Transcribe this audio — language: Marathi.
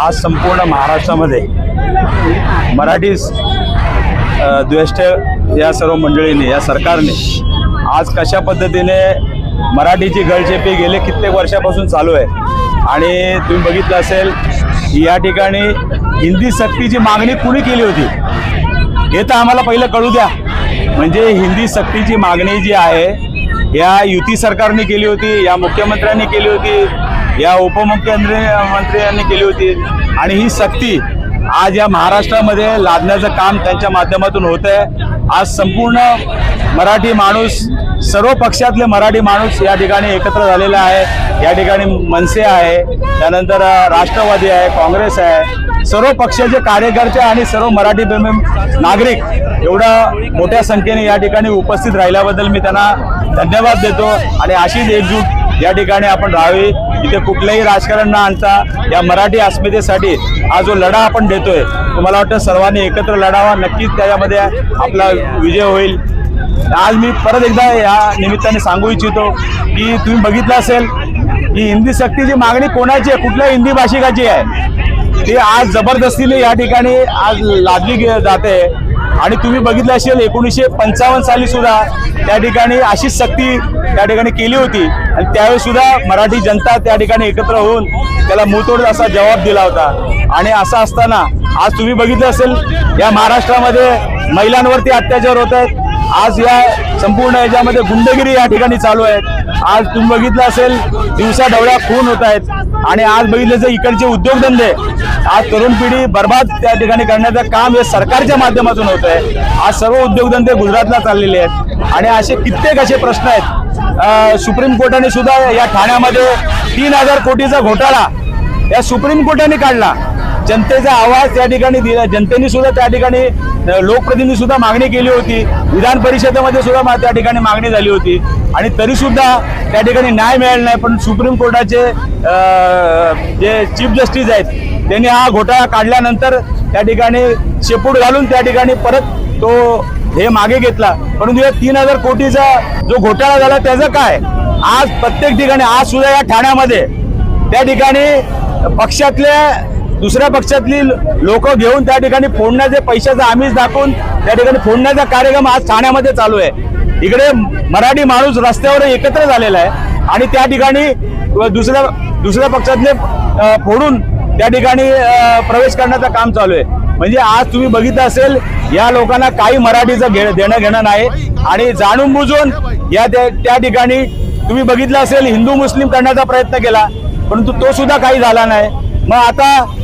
आज संपूर्ण महाराष्ट्रामध्ये मराठी द्वेष्ट या सर्व मंडळींनी या सरकारने आज कशा पद्धतीने मराठीची गळचेपी गेले कित्येक वर्षापासून चालू आहे. आणि तुम्ही बघितलं असेल की या ठिकाणी हिंदी सक्तीची मागणी कुणी केली होती? हे तर आम्हाला पहिलं कळू द्या. म्हणजे हिंदी सक्तीची मागणी जी आहे या युती सरकारने केली होती या मुख्यमंत्र्यांनी केली होती या उपमुख्यमंत्री मंत्र्यांनी केली होती. आणि ही सक्ती आज या महाराष्ट्रामध्ये लादण्याचं काम त्यांच्या माध्यमातून होत आहे आज संपूर्ण मराठी माणूस सर्व पक्षातले मराठी माणूस या ठिकाणी एकत्र झालेला आहे या ठिकाणी मनसे आहे त्यानंतर राष्ट्रवादी आहे काँग्रेस आहे. सर्व पक्षाचे कार्यकर्ते आणि सर्व मराठी प्रेमी नागरिक एवढ्या मोठ्या संख्येने या ठिकाणी उपस्थित राहिल्याबद्दल मी त्यांना धन्यवाद देतो. आणि अशीच एकजूट या ठिकाणी आपण राहावी. इथे कुठलंही राजकारण न आणता या मराठी अस्मितेसाठी हा जो लढा आपण देतोय तो मला वाटतं सर्वांनी एकत्र लढावा? नक्कीच त्याच्यामध्ये आपला विजय होईल. आज मी परत एकदा या निमित्ताने सांगू इच्छितो की तुम्ही बघितलं असेल की हिंदी सक्तीची मागणी कोणाची आहे? कुठल्या हिंदी भाषिकाची आहे? ती आज जबरदस्तीने या ठिकाणी आज लादली गे- जाते. आणि तुम्ही बघितलं असेल एकोणीसशे पंचावन्न साली सुद्धा त्या ठिकाणी अशीच सक्ती त्या ठिकाणी केली होती. आणि त्यावेळी सुद्धा मराठी जनता त्या ठिकाणी एकत्र होऊन त्याला मुतोड असा जबाब दिला होता. आणि असं असताना आज तुम्ही बघितलं असेल या महाराष्ट्रामध्ये महिलांवरती अत्याचार होत आहेत. आज या संपूर्ण याच्यामध्ये गुंडगिरी या ठिकाणी चालू आहे आज तुम्ही बघितलं असेल दिवसा डवळ्या खून होत आहेत. आणि आज बघितलं तर इकडचे उद्योगधंदे. आज तरुण पिढी बर्बाद त्या ठिकाणी करण्याचं काम हे सरकारच्या माध्यमातून होत आहे. आज सर्व उद्योगधंदे गुजरातला चाललेले आहेत. आणि असे कित्येक असे प्रश्न आहेत. सुप्रीम कोर्टाने सुद्धा या ठाण्यामध्ये तीन हजार कोटीचा घोटाळा या सुप्रीम कोर्टाने काढला. जनतेचा आवाज त्या ठिकाणी दिला जनतेने सुद्धा त्या ठिकाणी लोकप्रतिनिधी सुद्धा मागणी केली होती. विधान परिषदेमध्ये सुद्धा मा- त्या ठिकाणी मागणी झाली होती. आणि तरी सुद्धा त्या ठिकाणी न्याय मिळाला नाही. पण सुप्रीम कोर्टाचे जे चीफ जस्टिस आहेत त्यांनी हा घोटाळा काढल्यानंतर त्या ठिकाणी शेपूट घालून त्या ठिकाणी परत तो हे मागे घेतला. परंतु या तीन हजार कोटीचा जो घोटाळा झाला त्याचं काय? आज प्रत्येक ठिकाणी आज सुद्धा या ठाण्यामध्ये त्या ठिकाणी पक्षातल्या दुसऱ्या पक्षातली लोक घेऊन त्या ठिकाणी फोडण्याचे पैशाचा आमिष दाखवून त्या ठिकाणी फोडण्याचा कार्यक्रम आज ठाण्यामध्ये चालू आहे. इकडे मराठी माणूस रस्त्यावर एकत्र झालेला आहे आणि त्या ठिकाणी दुसऱ्या दुसऱ्या पक्षातले फोडून त्या ठिकाणी प्रवेश करण्याचं काम चालू आहे. म्हणजे आज तुम्ही बघितलं असेल या लोकांना काही मराठीचं घे देणं घेणं नाही. आणि जाणून बुजून या त्या त्या ठिकाणी तुम्ही बघितलं असेल हिंदू मुस्लिम करण्याचा प्रयत्न केला परंतु तो सुद्धा काही झाला नाही. मग आता